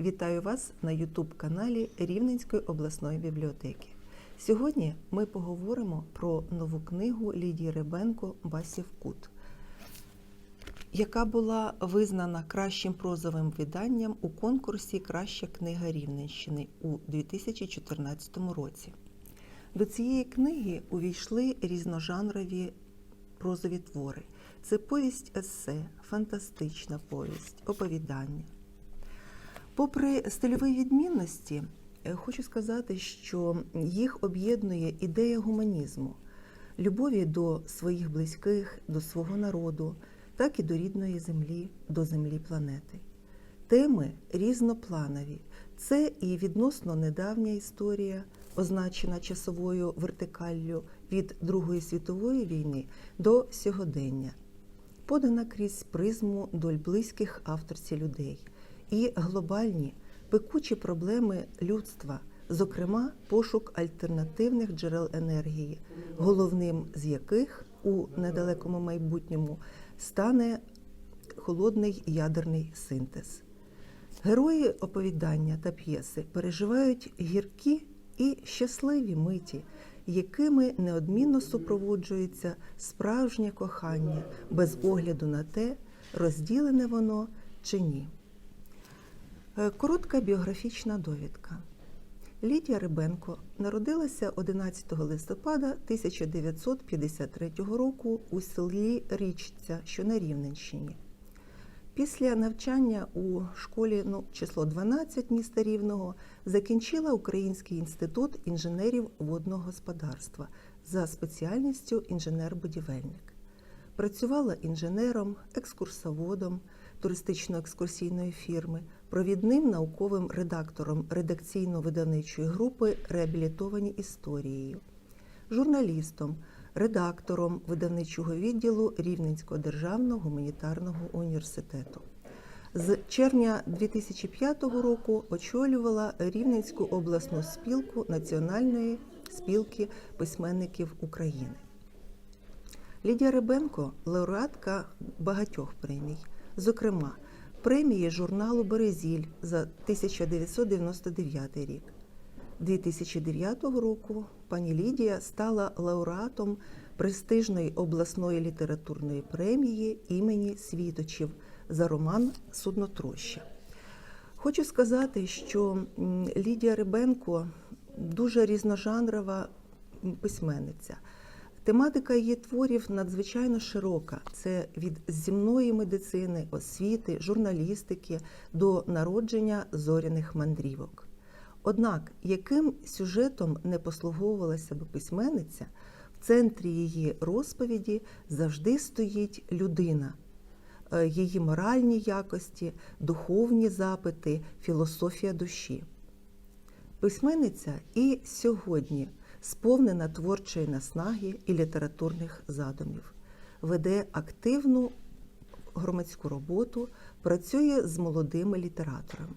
Вітаю вас на Ютуб-каналі Рівненської обласної бібліотеки. Сьогодні ми поговоримо про нову книгу Лідії Ребенко Басів Кут, яка була визнана кращим прозовим виданням у конкурсі Краща книга Рівненщини у 2014 році. До цієї книги увійшли різножанрові прозові твори. Це повість есе, фантастична повість, оповідання. Попри стильові відмінності, е, хочу сказати, що їх об'єднує ідея гуманізму, любові до своїх близьких, до свого народу, так і до рідної землі, до землі планети. Теми різнопланові. Це і відносно недавня історія, означена часовою вертикаллю від Другої світової війни до сьогодення, подана крізь призму доль близьких авторці людей і глобальні пекучі проблеми людства, зокрема пошук альтернативних джерел енергії, головним з яких у недалекому майбутньому стане холодний ядерний синтез. Герої оповідання та п'єси переживають гіркі і щасливі миті, якими неодмінно супроводжується справжнє кохання без огляду на те, розділене воно чи ні. Е, Коротка біографічна довідка. Лідія Рибенко народилася 11 листопада 1953 року у селі Річця, що на Рівненщині. Після навчання у школі ну, число 12 міста Рівного закінчила Український інститут інженерів водного господарства за спеціальністю інженер-будівельник. Працювала інженером, екскурсоводом туристично-екскурсійної фірми, провідним науковим редактором редакційно-видавничої групи Реабілітовані історією, журналістом, редактором видавничого відділу Рівненського державного гуманітарного університету. З червня 2005 року очолювала Рівненську обласну спілку Національної спілки письменників України. Лідія Рибенко лауреатка багатьох премій, зокрема, премії журналу Березіль за 1999 рік. 2009 року пані Лідія стала лауреатом престижної обласної літературної премії імені Світочів за роман Суднотроща. Хочу сказати, що Лідія Рибенко дуже різножанрова письменниця. Тематика її творів надзвичайно широка. Це від земної медицини, освіти, журналістики до народження зоряних мандрівок. Однак, яким сюжетом не послуговувалася би письменниця, в центрі її розповіді завжди стоїть людина, е, її моральні якості, духовні запити, філософія душі. Письменниця і сьогодні сповнена творчої наснаги і літературних задумів, веде активну громадську роботу, працює з молодими літераторами.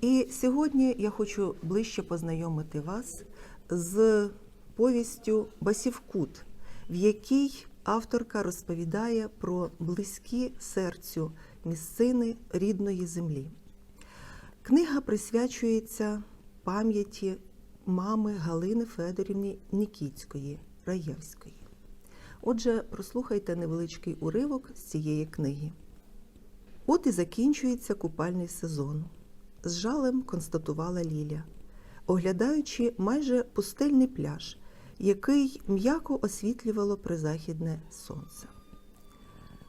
І сьогодні я хочу ближче познайомити вас з повістю Басівкут, в якій авторка розповідає про близькі серцю місцини рідної землі. Книга присвячується пам'яті мами Галини Федорівни Нікіцької Раєвської. Отже, прослухайте невеличкий уривок з цієї книги. От і закінчується купальний сезон. З жалем констатувала Ліля, оглядаючи майже пустельний пляж, який м'яко освітлювало призахідне сонце.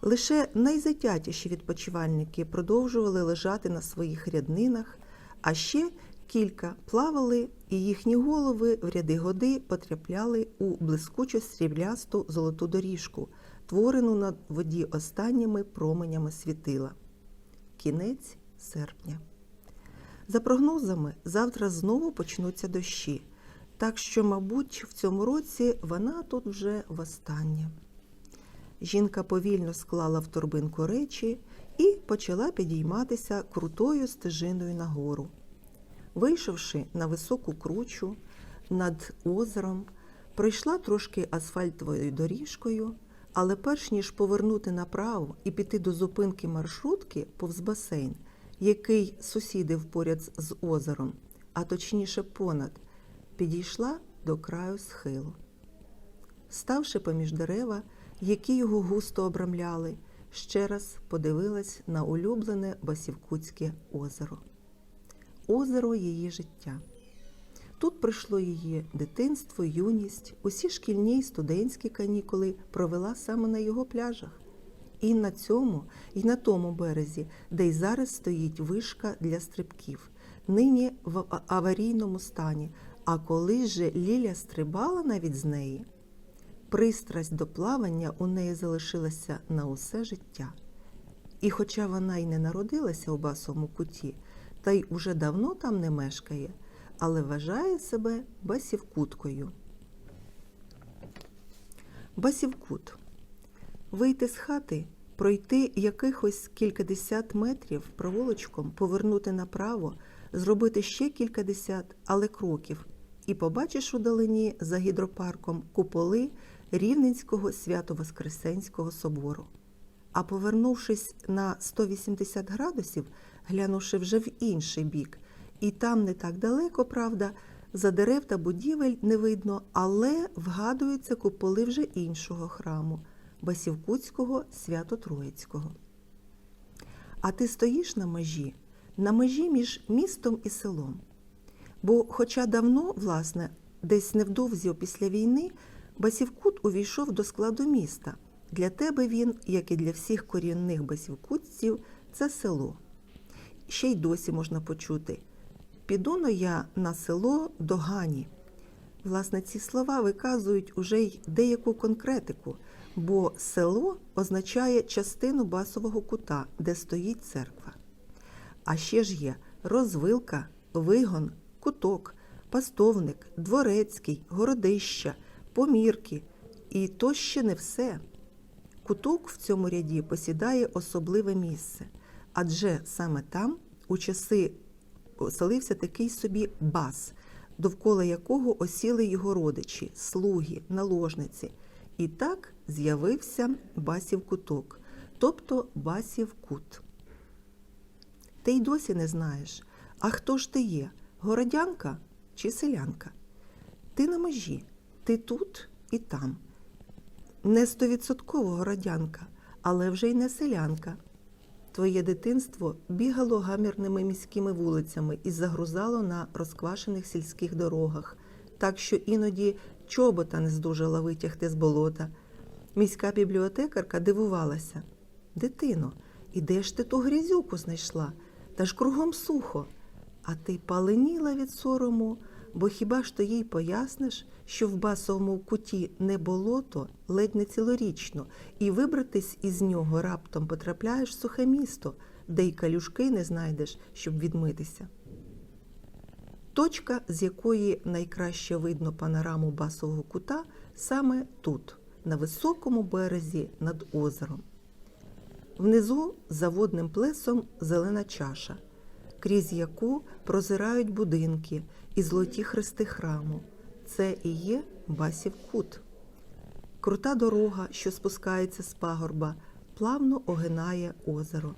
Лише найзатятіші відпочивальники продовжували лежати на своїх ряднинах, а ще кілька плавали, і їхні голови в ряди годи потрапляли у блискучо сріблясту золоту доріжку, творену на воді останніми променями світила. Кінець серпня. За прогнозами, завтра знову почнуться дощі, так що, мабуть, в цьому році вона тут вже востаннє. Жінка повільно склала в торбинку речі і почала підійматися крутою стежиною нагору. Вийшовши на високу кручу над озером, пройшла трошки асфальтовою доріжкою, але перш ніж повернути направо і піти до зупинки маршрутки повз басейн, який сусідив поряд з озером, а точніше понад, підійшла до краю схилу. Ставши поміж дерева, які його густо обрамляли, ще раз подивилась на улюблене Басівкутське озеро. Озеро її життя. Тут прийшло її дитинство, юність, усі шкільні й студентські канікули провела саме на його пляжах. І на цьому, і на тому березі, де й зараз стоїть вишка для стрибків, нині в аварійному стані. А коли же Ліля стрибала навіть з неї, пристрасть до плавання у неї залишилася на усе життя. І хоча вона й не народилася у басовому куті, та й уже давно там не мешкає, але вважає себе басівкуткою. Басівкут. Вийти з хати, пройти якихось кількадесят метрів провулочком, повернути направо, зробити ще кількадесят, але кроків, і побачиш удалині за гідропарком куполи Рівненського Свято-Воскресенського собору. А повернувшись на 180 градусів, глянувши вже в інший бік, і там не так далеко, правда, за дерев та будівель не видно, але вгадуються куполи вже іншого храму Басівкутського Свято-Троїцького. А ти стоїш на межі, на межі між містом і селом. Бо, хоча давно, власне, десь невдовзі після війни, Басівкут увійшов до складу міста. Для тебе він, як і для всіх корінних басівкутців, це село. Ще й досі можна почути. Піду но я на село до Гані. Власне, ці слова виказують уже й деяку конкретику, бо село означає частину басового кута, де стоїть церква. А ще ж є розвилка, вигон, куток, пастовник, дворецький, городища, помірки. І то ще не все. Куток в цьому ряді посідає особливе місце, адже саме там у часи оселився такий собі бас, довкола якого осіли його родичі, слуги, наложниці. І так з'явився басів куток, тобто басів кут. Ти й досі не знаєш, а хто ж ти є городянка чи селянка? Ти на межі, ти тут і там. Не стовідсотково городянка, але вже й не селянка. Твоє дитинство бігало гамірними міськими вулицями і загрузало на розквашених сільських дорогах, так що іноді чобота не здужала витягти з болота. Міська бібліотекарка дивувалася. Дитино, і де ж ти ту грязюку знайшла? Та ж кругом сухо. А ти паленіла від сорому, бо хіба ж то їй поясниш, що в басовому куті не болото ледь не цілорічно, і вибратись із нього раптом потрапляєш в сухе місто, де й калюшки не знайдеш, щоб відмитися. Точка, з якої найкраще видно панораму басового кута, саме тут, на високому березі над озером. Внизу за водним плесом зелена чаша, крізь яку прозирають будинки і золоті хрести храму. Це і є басів кут. Крута дорога, що спускається з пагорба, плавно огинає озеро.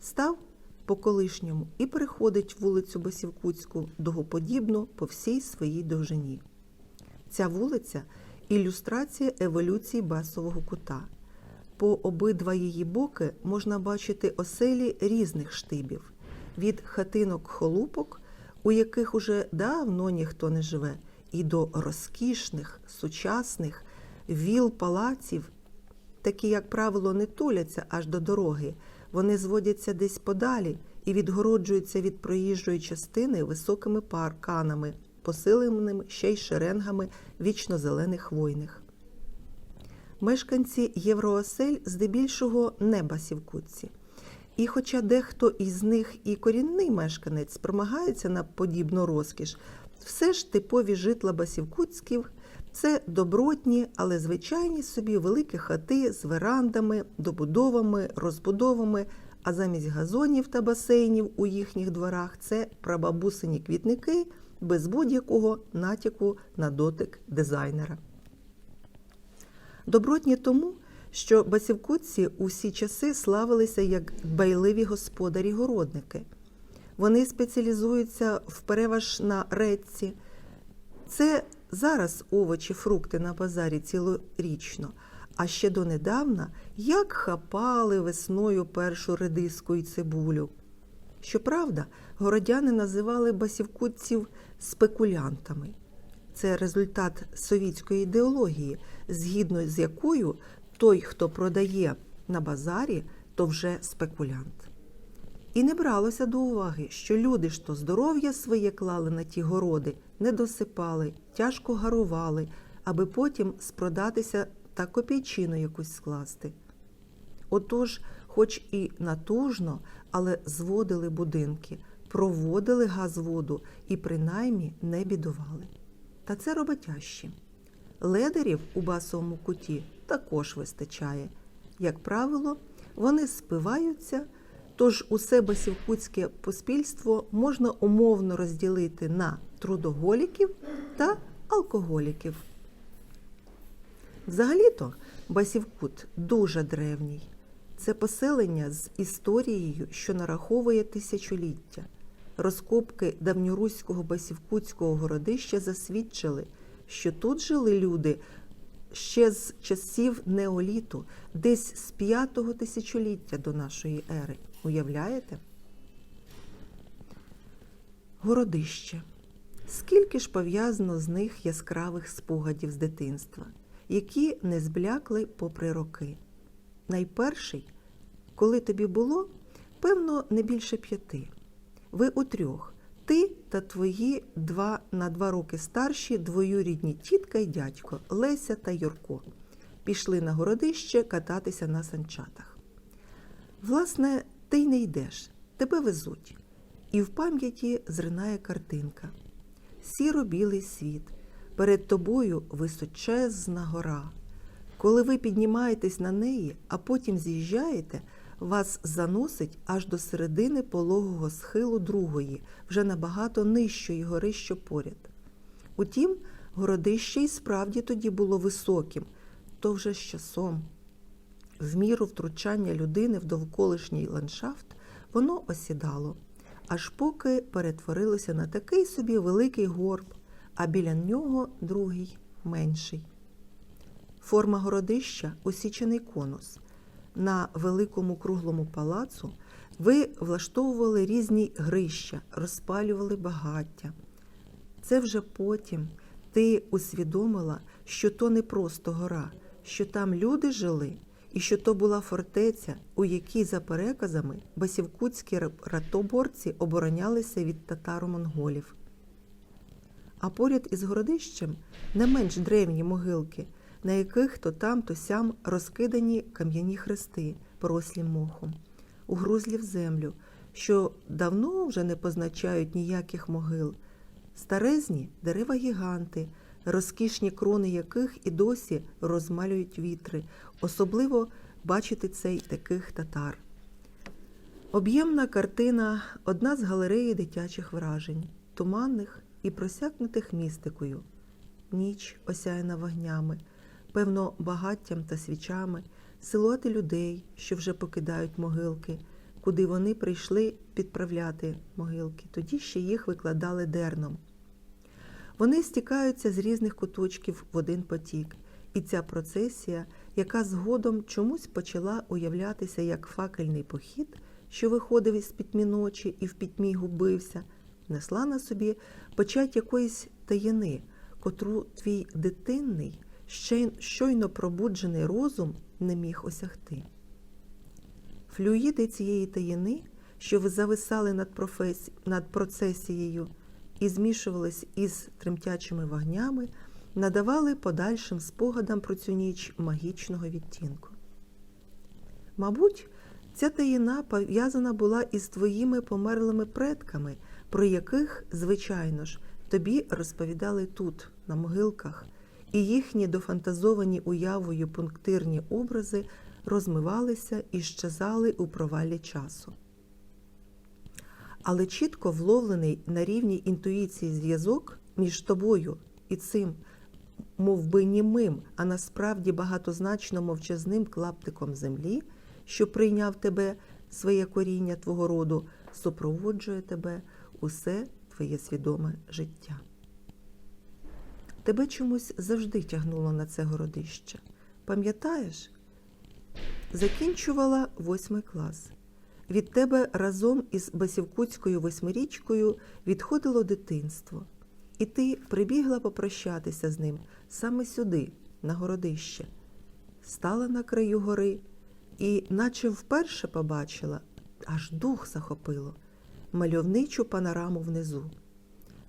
Став по колишньому і переходить вулицю Басівкутську дугоподібно по всій своїй довжині. Ця вулиця ілюстрація еволюції басового кута. По обидва її боки можна бачити оселі різних штибів від хатинок-холупок, у яких уже давно ніхто не живе, і до розкішних, сучасних віл палаців, такі, як правило, не туляться аж до дороги. Вони зводяться десь подалі і відгороджуються від проїжджої частини високими парканами, посиленими ще й шеренгами вічно-зелених хвойних. Мешканці євроосель здебільшого не басівкутці. І хоча дехто із них і корінний мешканець промагається на подібну розкіш, все ж типові житла басівкутськів це добротні, але звичайні собі великі хати з верандами, добудовами, розбудовами, а замість газонів та басейнів у їхніх дворах це прабабусині квітники без будь-якого натяку на дотик дизайнера. Добротні тому, що басівкутці усі часи славилися як дбайливі господарі-городники. Вони спеціалізуються в переваж на редці. Це зараз овочі, фрукти на базарі цілорічно. А ще донедавна як хапали весною першу редиску і цибулю. Щоправда, городяни називали басівкутців спекулянтами. Це результат совітської ідеології, згідно з якою той, хто продає на базарі, то вже спекулянт. І не бралося до уваги, що люди то здоров'я своє клали на ті городи, не досипали, тяжко гарували, аби потім спродатися та копійчину якусь скласти. Отож, хоч і натужно, але зводили будинки, проводили газводу і принаймні не бідували. Та це роботящі. Ледерів у басовому куті також вистачає. Як правило, вони спиваються, тож усе басівкутське поспільство можна умовно розділити на трудоголіків та алкоголіків. Взагалі-то Басівкут дуже древній. Це поселення з історією, що нараховує тисячоліття. Розкопки давньоруського басівкутського городища засвідчили, що тут жили люди ще з часів неоліту, десь з п'ятого тисячоліття до нашої ери. Уявляєте? Городище. Скільки ж пов'язано з них яскравих спогадів з дитинства, які не зблякли попри роки. Найперший, коли тобі було, певно, не більше п'яти. Ви утрьох, ти та твої два на два роки старші двоюрідні тітка й дядько Леся та Юрко пішли на городище кататися на санчатах. Власне, ти й не йдеш, тебе везуть, і в пам'яті зринає картинка. Сіро-білий світ, перед тобою височезна гора. Коли ви піднімаєтесь на неї, а потім з'їжджаєте, вас заносить аж до середини пологого схилу другої, вже набагато нижчої гори, що поряд. Утім, городище й справді тоді було високим, то вже з часом. В міру втручання людини в довколишній ландшафт воно осідало, аж поки перетворилося на такий собі великий горб, а біля нього другий менший. Форма городища осічений конус. На великому круглому палацу ви влаштовували різні грища, розпалювали багаття. Це вже потім ти усвідомила, що то не просто гора, що там люди жили, і що то була фортеця, у якій, за переказами, басівкутські ратоборці оборонялися від татаро-монголів. А поряд із городищем не менш древні могилки, на яких то там, то сям розкидані кам'яні хрести, порослі мохом, угрузлі в землю, що давно вже не позначають ніяких могил, старезні дерева гіганти, розкішні крони яких і досі розмалюють вітри, особливо бачити цей таких татар. Об'ємна картина одна з галереї дитячих вражень, туманних і просякнутих містикою. Ніч осяяна вогнями, певно, багаттям та свічами, силуети людей, що вже покидають могилки, куди вони прийшли підправляти могилки, тоді ще їх викладали дерном. Вони стікаються з різних куточків в один потік, і ця процесія, яка згодом чомусь почала уявлятися як факельний похід, що виходив із пітьмі ночі і в пітьмі губився, несла на собі почать якоїсь таїни, котру твій дитинний, щойно пробуджений розум не міг осягти. Флюїди цієї таїни, що зависали над, професі... над процесією і змішувались із тремтячими вогнями, надавали подальшим спогадам про цю ніч магічного відтінку. Мабуть, ця таїна пов'язана була із твоїми померлими предками, про яких, звичайно ж, тобі розповідали тут, на могилках, і їхні дофантазовані уявою пунктирні образи розмивалися і щезали у провалі часу. Але чітко вловлений на рівні інтуїції зв'язок між тобою і цим, мов би німим, а насправді багатозначно мовчазним клаптиком землі, що прийняв тебе своє коріння твого роду, супроводжує тебе усе твоє свідоме життя. Тебе чомусь завжди тягнуло на це городище. Пам'ятаєш? Закінчувала восьмий клас. Від тебе разом із Басівкутською восьмирічкою відходило дитинство, і ти прибігла попрощатися з ним саме сюди, на городище. Стала на краю гори і, наче вперше побачила, аж дух захопило мальовничу панораму внизу.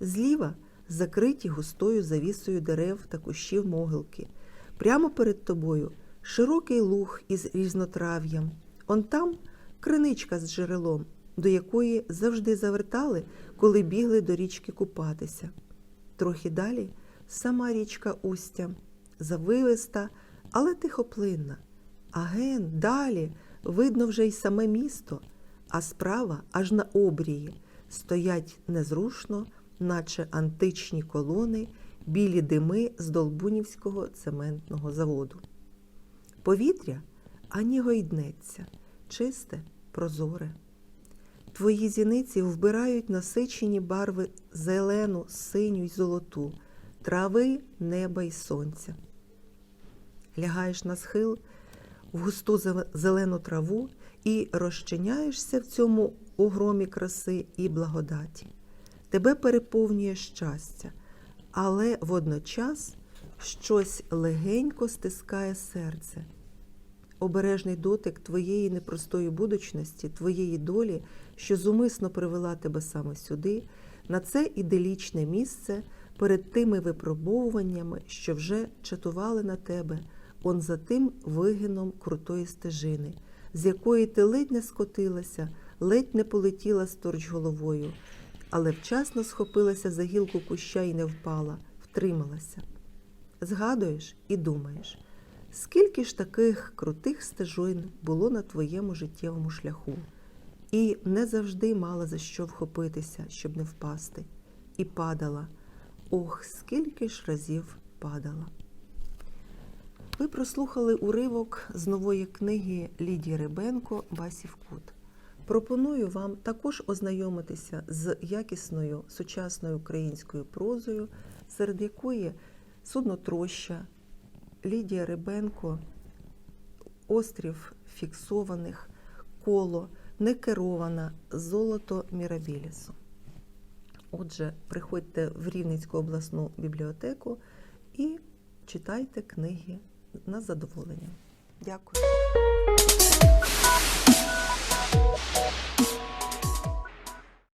Зліва закриті густою завісою дерев та кущів могилки. Прямо перед тобою широкий луг із різнотрав'ям. Он там криничка з джерелом, до якої завжди завертали, коли бігли до річки купатися. Трохи далі сама річка Устя, завивиста, але тихоплинна. А ген далі видно вже й саме місто, а справа аж на обрії стоять незрушно, наче античні колони, білі дими з Долбунівського цементного заводу. Повітря ані гойднеться, чисте, прозоре. Твої зіниці вбирають насичені барви зелену, синю й золоту, трави, неба й сонця. Лягаєш на схил в густу зелену траву і розчиняєшся в цьому угромі краси і благодаті. Тебе переповнює щастя, але водночас щось легенько стискає серце. Обережний дотик твоєї непростої будучності, твоєї долі, що зумисно привела тебе саме сюди, на це іделічне місце перед тими випробовуваннями, що вже чатували на тебе, он за тим вигином крутої стежини, з якої ти ледь не скотилася, ледь не полетіла сторч головою, але вчасно схопилася за гілку куща і не впала, втрималася. Згадуєш і думаєш, скільки ж таких крутих стежин було на твоєму життєвому шляху, і не завжди мала за що вхопитися, щоб не впасти, і падала. Ох, скільки ж разів падала. Ви прослухали уривок з нової книги Лідії Рибенко Басів Кут. Пропоную вам також ознайомитися з якісною сучасною українською прозою, серед якої суднотроща, Лідія Рибенко, острів фіксованих, коло, некерована, золото Мірабілісу. Отже, приходьте в Рівненську обласну бібліотеку і читайте книги на задоволення. Дякую.